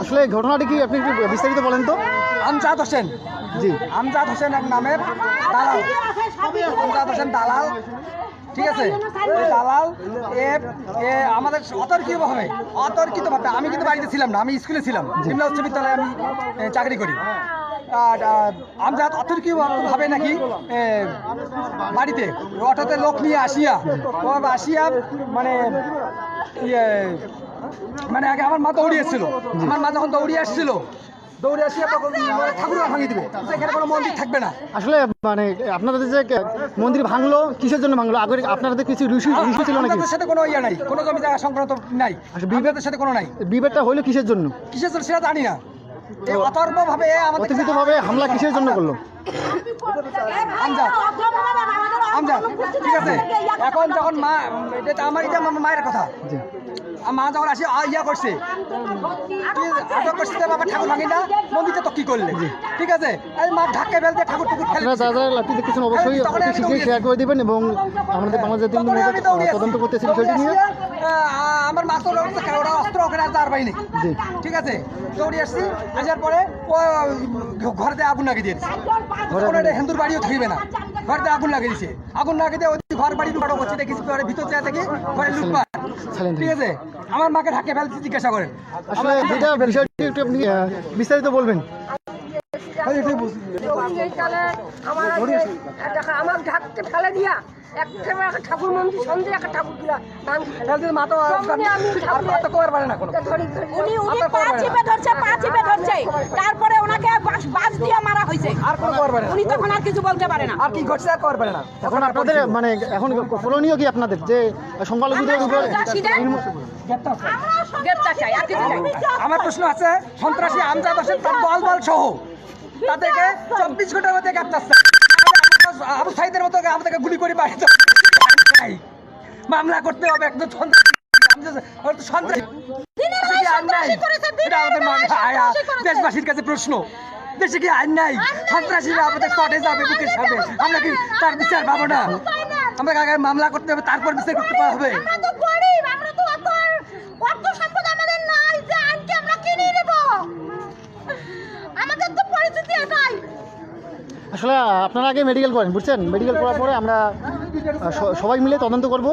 আসলে ঘটনাটি কি আপনি একটু বিস্তারিত বলেন তো? আমজাদ হোসেন। জি। আমজাদ হোসেন এক নামের দালাল। আমজাদ হোসেন দালাল। ঠিক আছে? দালাল এ এ আমাদের অতর্কিত ভাবে অতর্কিত ভাবে। আমি কিন্তু বাড়িতে ছিলাম না আমি স্কুলে ছিলাম। নিম্ন উচ্চ বিদ্যালয়ে আমি চাকরি করি। আমজাদ অতর্কিত ভাবে নাকি? বাড়িতে। অটোতে লোক নিয়ে আসিয়া ও আসিয়া মানে ইয়ে মানে আগে আমার মা দৌড়িয়ে এসেছিল। আমার মা যখন দৌড়িয়ে আসছিল দৌড়ে আসিয়া তখন ঠাকুর ভাঙিয়ে দিবে। সেখানে কোনো মন্দির থাকবে না। আসলে মানে আপনাদের যে মন্দির ভাঙলো কিসের জন্য ভাঙলো? আগে আপনাদের কিছু ঋষি ঋষি ছিল নাকি? আমাদের সাথে কোনো ইয়ে নাই। কোনো জমি জায়গা সংক্রান্ত নাই। আচ্ছা, সাথে কোনো নাই। বিবাদটা হইল কিসের জন্য? কিসের জন্য সেটা জানি না। হামলা কিসের জন্য করল? আমজাদ ঠিক আছে। এখন যখন মা এটা আমার এটা মায়ের কথা। মা যখন আসি ইয়া করছে। কি আটক করছে তো বাবা ঠাকুর ভাঙি না? মন্দিরটা তো কি করলে? ঠিক আছে? মা ফেলতে ঠাকুর টুকুর ফেলে আপনারা যারা যারা লাঠি দেখতেছেন অবশ্যই শীঘ্রই শেয়ার করে দিবেন এবং আমাদের বাংলাদেশ তদন্ত। করতেছি বিষয়টি নিয়ে। আমার মা তো ওরা অস্ত্র ওখানে আর দাঁড় পাইনি ঠিক আছে? দৌড়ে আসছি আসার পরে ও ঘরেতে আগুন লাগিয়ে দিয়েছে। ঘরে ওখানে হিন্দুর বাড়িও থাকবে না। ঘরেতে আগুন লাগিয়ে দিয়েছে। আগুন লাগিয়ে দিয়ে ওই ঘর বাড়ি লুকানো করছে দেখেছি ঘরের ভিতর থেকে থেকে ঘরে লুটপাট। ঠিক আছে? আমার মাকে ঢাকে ফেলতে জিজ্ঞাসা করেন। আসলে বিষয়টি একটু আপনি বিস্তারিত বলবেন। এইখানে আমার আজকে আমার ঢাকতে ফেলে দিয়া একটা একটা ঠাকুর মন্দির সন্ধ্যে একটা ঠাকুর দিয়া দান ফেলতে মা তো সামনে আমি আর ঠাকুরের- আর তো করতে পারে না ধরি ধরি উনি উনি পা করবেন ধরছে পা চিপে ধরছে। তারপরে ওনাকে বাস বাস দিয়ে মারা হয়েছে। আর কোনো না। উনি তখন আর কিছু বলতে পারে না। আর কি ঘটছে আর পারে না। এখন আপনাদের মানে এখন করণীয় কি আপনাদের? যে সংখ্যালঘুদের উপর গ্রেপ্তার চাই আর কিছু আমার প্রশ্ন আছে সন্ত্রাসী আমজাদ হোসেন তার দল বল সহ। তাদেরকে চব্বিশ ঘণ্টার মধ্যে চাই। আবু সাইদের মতো আমাদেরকে গুলি করে বাড়িতে মামলা করতে হবে একদম দেশবাসীর কাছে প্রশ্ন। দেশে কি আইন নাই? সন্ত্রাসীরা আমাদের কটে যাবে বুকের সামনে আমরা কি তার বিচার পাবো না? আগে মামলা করতে হবে তারপর বিচার করতে পারা হবে আমরা তো গরিব আমরা তো অত অর্থ সম্পদ আমাদের নাই যে আইনকে আমরা কিনে নেব আমাদের তো পরিস্থিতি এটাই আসলে আপনারা আগে মেডিকেল করেন বুঝছেন? মেডিকেল করার পরে আমরা সবাই মিলে তদন্ত করব।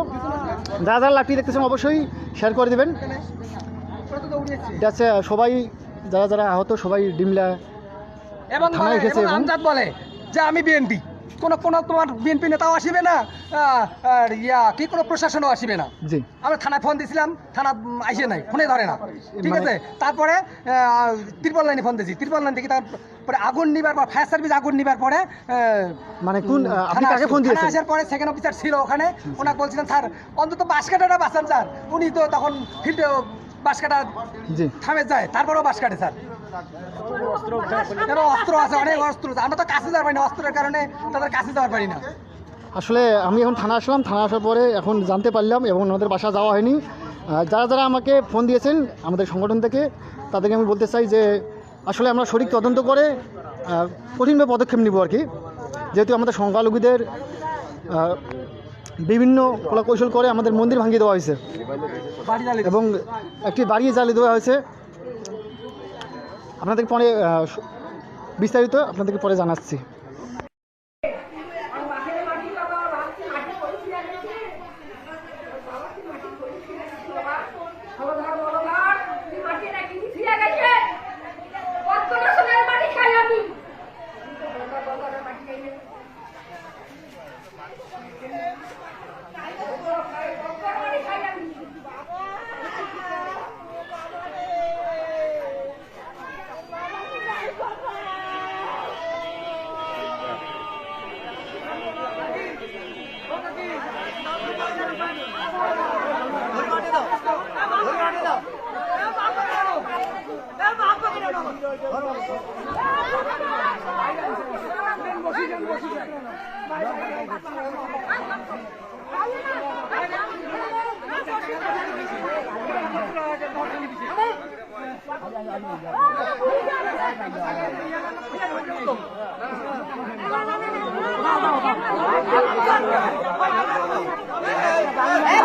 যা যারা লাঠি দেখতেছেন অবশ্যই শেয়ার করে দেবেন। আছে সবাই যারা যারা আহত সবাই ডিমলা এবং থানায় এসেছে এবং বলে যে আমি বিএনপি কোন কোন তোমার বিএনপি নেতাও আসিবে না আর ইয়া কি কোনো প্রশাসনও আসিবে না। জি। আমরা থানায় ফোন দিয়েছিলাম থানা আইসে নাই ফোনে ধরে না। ঠিক মানে- আছে? তারপরে ত্রিপল লাইনে ফোন দিয়েছি। ত্রিপল লাইন থেকে তারপরে আগুন নিবার পর ফায়ার সার্ভিস আগুন নিবার পরে মানে কোন আপনি থানা কাকে ফোন দিয়েছেন? আসার পরে সেকেন্ড অফিসার ছিল ওখানে। ওনাকে বলছিলেন স্যার অন্তত বাস কাটাটা বাঁচান স্যার। উনি তো তখন ফিল্ডে বাস কাটা থামে যায় তারপরেও বাস কাটে স্যার। এবং অস্ত্র আছে অনেক অস্ত্র আমরা তো কাছে যাওয়ার পারি না অস্ত্রের কারণে তাদের কাছে যাওয়ার পারি না আসলে আমি এখন থানা আসলাম থানা আসার পরে এখন জানতে পারলাম এবং ওনাদের বাসা যাওয়া হয়নি। যারা যারা আমাকে ফোন দিয়েছেন আমাদের সংগঠন থেকে তাদেরকে আমি বলতে চাই যে আসলে আমরা সঠিক তদন্ত করে কঠিনভাবে পদক্ষেপ নিব আর কি। যেহেতু আমাদের সংখ্যালঘুদের বিভিন্ন কলাকৌশল করে আমাদের মন্দির ভাঙিয়ে দেওয়া হয়েছে। এবং একটি বাড়ি জ্বালিয়ে দেওয়া হয়েছে। আপনাদের পরে বিস্তারিত আপনাদেরকে পরে জানাচ্ছি।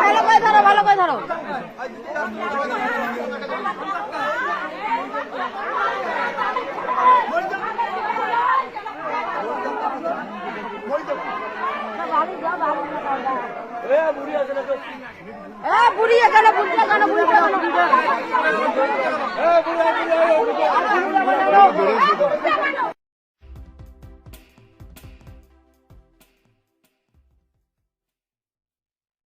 ভালো করে ধরো ভালো করে ধরো বুড়ি এখানে বুড়ি এখানে বুড়ি Görüşürüz.